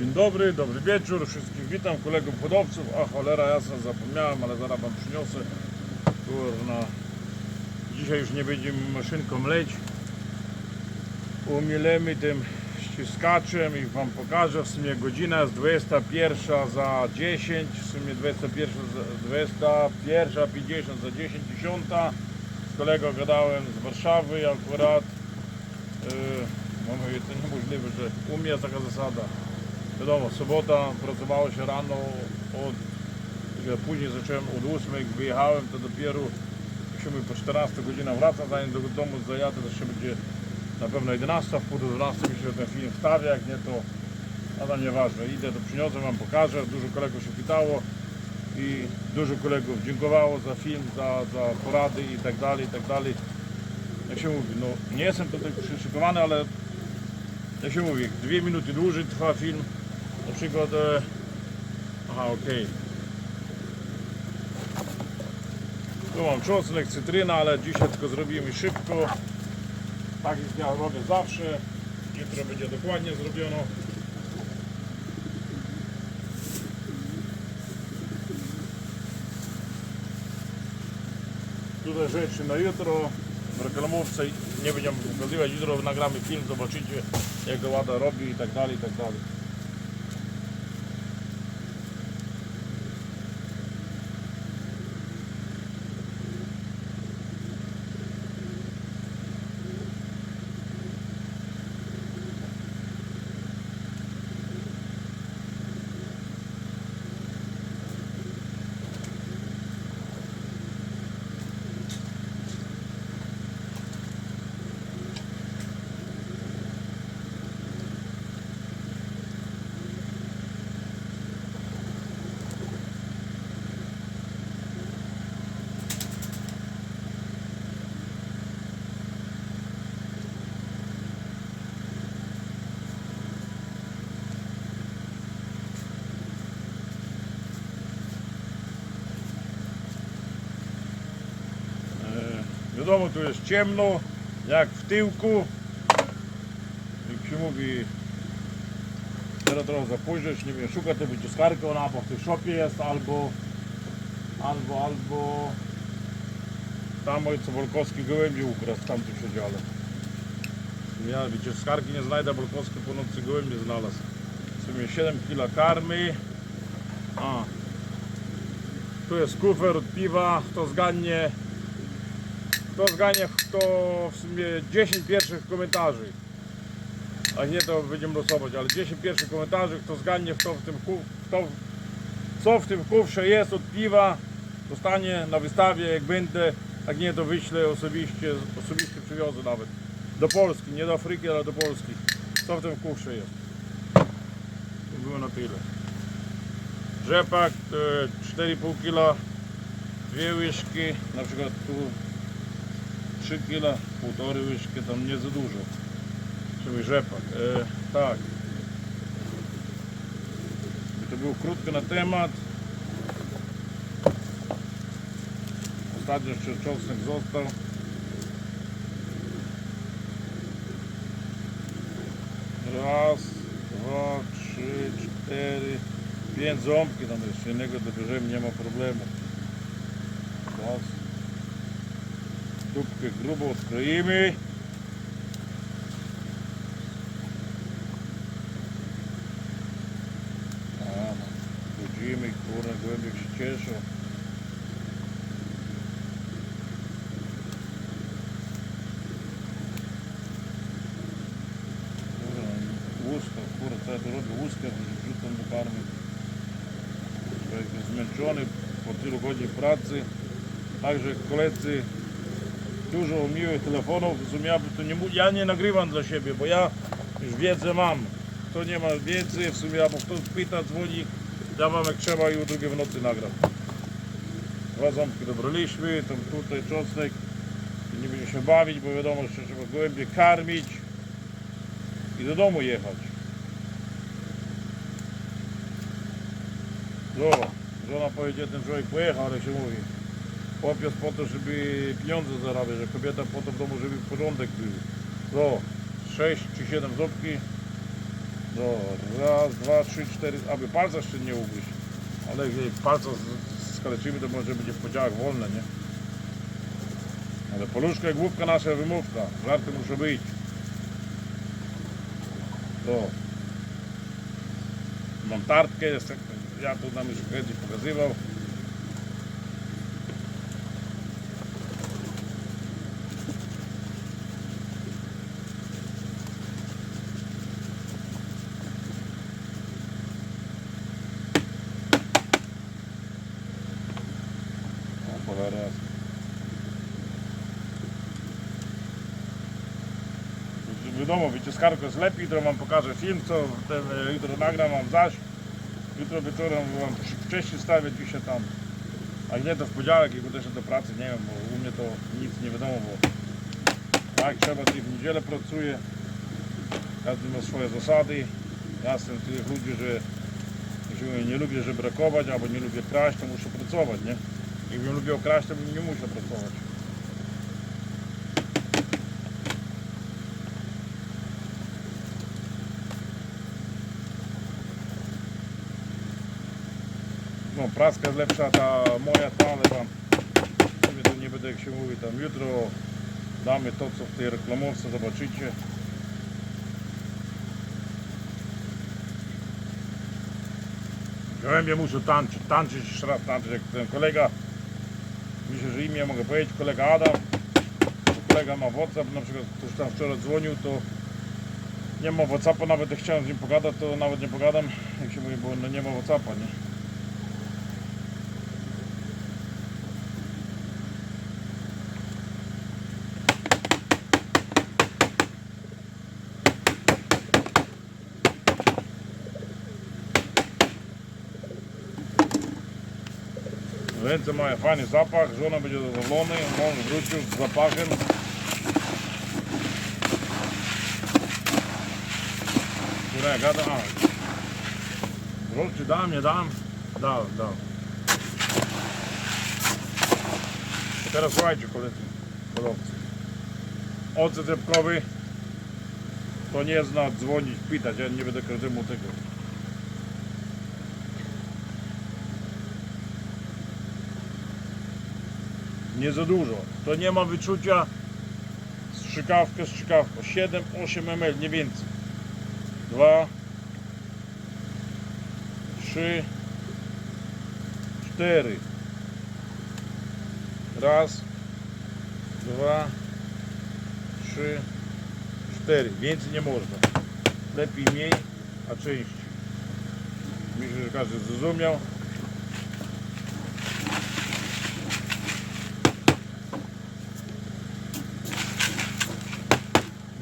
Dzień dobry, dobry wieczór, wszystkich witam, kolegów hodowców, a cholera jasna zapomniałem, ale zaraz wam przyniosę. Kurna, dzisiaj już nie będziemy maszynką leć. Umielemy tym ściskaczem i wam pokażę, w sumie godzina jest 21 za 10, w sumie 21 za 21, 50 za 10, 10. Z kolegą gadałem z Warszawy akurat. Yy, Mówię, to niemożliwe, że u mnie taka zasada. Wiadomo, sobota pracowało się rano od, później zacząłem od 8, jak wyjechałem, to dopiero się mówi, po 14 godzinach wracam, zanim do domu zajadę, to jeszcze będzie na pewno 11, w pół do 12 mi się ten film wstawia, jak nie to, a tam nieważne, idę, to przyniosę, wam pokażę, dużo kolegów się pytało i dużo kolegów dziękowało za film, za, za porady i tak dalej, i tak dalej. Jak się mówi, no nie jestem tutaj przyszykowany, ale jak się mówi, dwie minuty dłużej trwa film, na przykład, e, aha, okej. Tu mam czosnek, cytryna, ale dzisiaj tylko zrobimy szybko. Tak jak ja robię zawsze. Jutro będzie dokładnie zrobiono. Tutaj rzeczy na jutro. W reklamówce nie będziemy pokazywać. Jutro nagramy film, zobaczycie jak go Łada robi i tak dalej, i tak dalej. Wiadomo, tu jest ciemno, jak w tyłku. Jak się mówi, teraz trochę za późno, jeśli nie wiem, szuka tej wyciskarki, ona albo w tej szopie jest, albo, albo, albo tam ojco Wolkowski gołębi ukradł w tamtym przedziale. Ja wyciskarki nie znajdę, Wolkowski po nocy gołębie znalazł. W sumie 7 kg karmy. A. Tu jest kufer od piwa, to zgadnie kto zgania, kto w sumie 10 pierwszych komentarzy. A nie to będziemy losować, ale 10 pierwszych komentarzy, kto zgadnie, kto w tym kto, co w tym kufrze jest od piwa, dostanie na wystawie, jak będę, jak nie to wyślę osobiście, osobiście przywiozę nawet. Do Polski, nie do Afryki, ale do Polski. Co w tym kufrze jest. To było na tyle. Rzepak e, 4,5 kg, dwie łyżki, na przykład tu 3 kg, półtorej łyżki, tam nie za dużo. Czyli rzepak. E, tak. To było krótko na temat. Ostatnio jeszcze czosnek został. Raz, dwa, trzy, cztery, pięć ząbki tam jeszcze jednego dobierzemy, nie ma problemu. Raz. Dupke grubo skrojimi. Pođimi, kurna, gojbih še češo. Usko, kurna, taj je rodio uska, međutim, dokar mi po tylu godzinach pracy, także dużo miłych telefonów. W sumie ja, to nie, ja nie nagrywam dla siebie, bo ja już wiedzę mam. Kto nie ma wiedzy, w sumie albo ktoś pyta, dzwoni, ja wam jak trzeba i o drugiej w nocy nagram. Dwa ząbki dobraliśmy, tam tutaj czosnek. Nie będzie się bawić, bo wiadomo, że trzeba gołębie karmić i do domu jechać. No, żona powiedziała, ten człowiek pojechał, ale się mówi. Jest po to, żeby pieniądze zarabiać, a kobieta po to w domu, żeby porządek był. No, 6 czy 7 ząbki. No, raz, dwa, trzy, cztery, aby palca jeszcze nie ugryźć. Ale jak palca skaleczymy, to może będzie w podziałach wolne, nie? Ale poluszka i główka nasza wymówka. Żarty muszą być. To. Mam tartkę, ja tu nam już kiedyś pokazywał. O, cholera jasna. Wiadomo, wyciskarko jest lepiej, jutro wam pokażę film, co ten, e, jutro nagram wam zaś. Jutro wieczorem wam wcześniej stawię dzisiaj tam. A nie to w podziałek i też do pracy, nie wiem, bo u mnie to nic nie wiadomo, bo tak trzeba, to i w niedzielę pracuje. Każdy ma swoje zasady. Ja jestem tych ludzi, że jeśli nie lubię żebrakować albo nie lubię kraść, to muszę pracować, nie? Jakbym lubił kraść, to bym nie musiał pracować. No, praska jest lepsza ta moja, ta, ale tam to nie będę jak się mówi, tam jutro damy to, co w tej reklamowce zobaczycie. Gołębie muszą tańczyć, tańczyć jeszcze raz tańczyć, jak ten kolega, myślę, że imię mogę powiedzieć, kolega Adam, kolega ma WhatsApp, na przykład ktoś tam wczoraj dzwonił, to nie ma WhatsAppa, nawet jak chciałem z nim pogadać, to nawet nie pogadam, jak się mówi, bo no nie ma WhatsAppa, nie? Ręce mają fajny zapach, żona będzie zadowolona, mąż wrócił z zapachem. Które gada? A. Rol czy dam, nie dam? Dał, dał. Teraz słuchajcie koledzy, kolowcy. Ocet jabłkowy to nie zna dzwonić, pitać, ja nie będę każdemu tego. Nie za dużo. To nie ma wyczucia strzykawka, strzykawka. 7-8 ml, nie więcej. 2 3 4 Raz, dwa, trzy, cztery. Więcej nie można. Lepiej mniej, a częściej. Myślę, że każdy zrozumiał.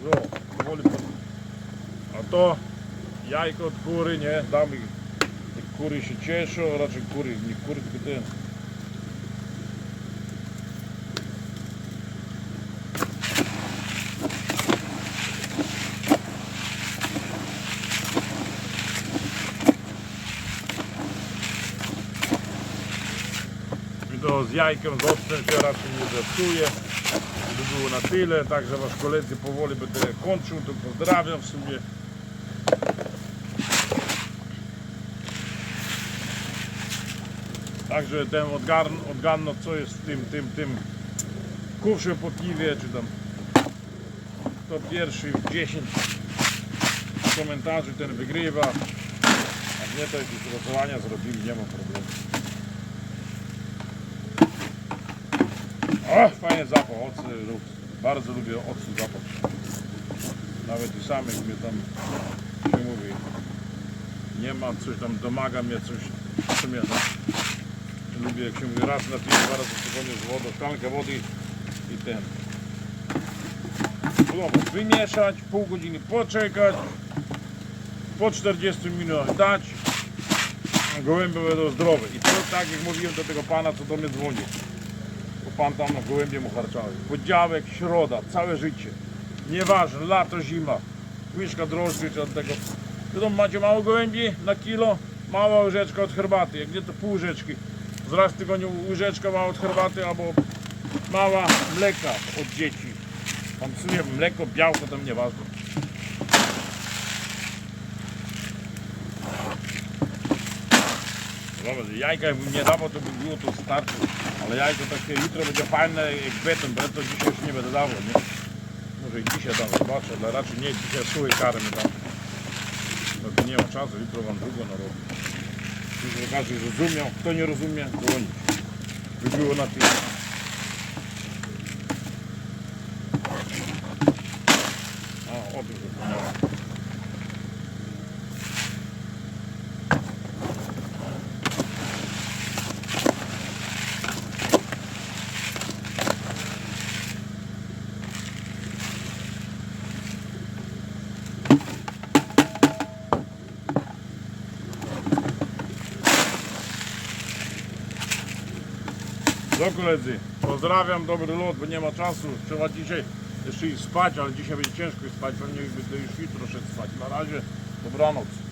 No, powoli po... A to jajko od kury, nie? Damy. Te kury się cieszą, raczej kury, nie kury, tylko ten. I to z jajkiem z octem się raczej nie zepsuje by było na tyle, także was koledzy powoli będę kończył, to pozdrawiam w sumie. Także ten odgarn, odgarno co jest w tym, tym, tym kufrze po piwie, czy tam to pierwszy w 10 komentarzy ten wygrywa. Jak nie to jakieś głosowania zrobili, nie ma problemu. O, fajny zapach, lub bardzo lubię octu zapach. Nawet i sam jak mnie tam się mówi, nie ma coś tam, domaga mnie coś, co mnie. Lubię jak się mówi, raz na tydzień, dwa razy tygodniu z wodą, szklankę wody i ten. Wiadomo, wymieszać, pół godziny poczekać, po 40 minutach dać, gołębie będą zdrowe. I to tak jak mówiłem do tego pana, co do mnie dzwonił bo pan tam na gołębie mu harczały. Podziałek, środa, całe życie. Nieważne, lato, zima. Łyżka drożdży czy od tego. Wiadomo, macie mało gołębi na kilo, mała łyżeczka od herbaty. Jak nie to pół łyżeczki z raz w tygodniu łyżeczka ma od herbaty albo mała mleka od dzieci. Tam psuje mleko, białko, tam nieważne. Zobacz, jajka jakbym nie dawał, to by było to starczy. Ale jajko takie jutro będzie fajne jak beton, bo to dzisiaj już nie będę dawał, nie? Może i dzisiaj dam, zobaczę, ale raczej nie, dzisiaj suły karmy dam. No to nie ma czasu, jutro wam długo narobię. Żeby każdy rozumiał, kto nie rozumie, dzwonić. By było na tym. A, o tym No koledzy, pozdrawiam, dobry lot, bo nie ma czasu. Trzeba dzisiaj jeszcze iść spać, ale dzisiaj będzie ciężko spać, pewnie będę już jutro szedł spać. Na razie, dobranoc.